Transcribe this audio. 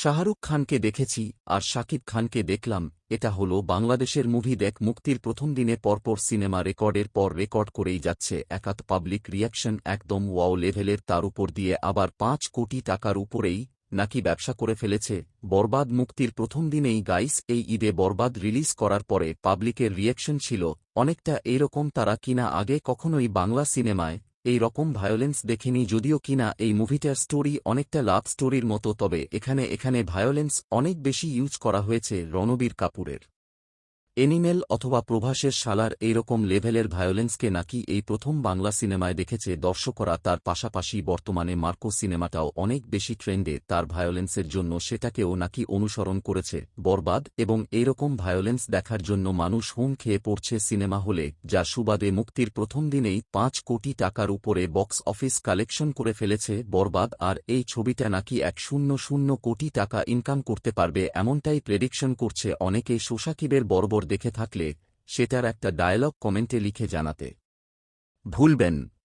শাহরুখ খানকে দেখেছি আর শাকিব খানকে দেখলাম, এটা হল বাংলাদেশের মুভি দেখ মুক্তির প্রথম দিনে পরপর সিনেমা রেকর্ডের পর রেকর্ড করেই যাচ্ছে একাত পাবলিক রিয়াকশন একদম ওয়াও লেভেলের তার উপর দিয়ে আবার পাঁচ কোটি টাকার উপরেই নাকি ব্যবসা করে ফেলেছে, বরবাদ মুক্তির প্রথম দিনেই গাইস এই ঈদে বরবাদ রিলিজ করার পরে পাবলিকের রিয়াকশন ছিল, অনেকটা এইরকম তারা কিনা আগে কখনোই বাংলা সিনেমায় এই রকম ভায়োলেন্স দেখেনি যদিও কিনা এই মুভিটার স্টোরি অনেকটা লাভ স্টোরির মতো, তবে এখানে এখানে ভায়োলেন্স অনেক বেশি ইউজ করা হয়েছে রণবীর কাপুরের। এনিমেল অথবা প্রভাসের শালার এইরকম লেভেলের ভায়োলেন্সকে নাকি এই প্রথম বাংলা সিনেমায় দেখেছে দর্শকরা, তার পাশাপাশি বর্তমানে মার্কো সিনেমাটাও অনেক বেশি ট্রেন্ডে, তার ভায়োলেন্সের জন্য সেটাকেও নাকি অনুসরণ করেছে, বরবাদ এবং এইরকম ভায়োলেন্স দেখার জন্য মানুষ হুম খেয়ে পড়ছে সিনেমা হলে, যা সুবাদে মুক্তির প্রথম দিনেই পাঁচ কোটি টাকার উপরে বক্স অফিস কালেকশন করে ফেলেছে, বরবাদ আর এই ছবিটা নাকি এক শূন্য শূন্য কোটি টাকা ইনকাম করতে পারবে, এমনটাই প্রেডিকশন করছে অনেকে সোশাকিবের বর্বর দেখে থাকলে সেটার একটা ডায়ালগ কমেন্টে লিখে জানাতে। ভুলবেন।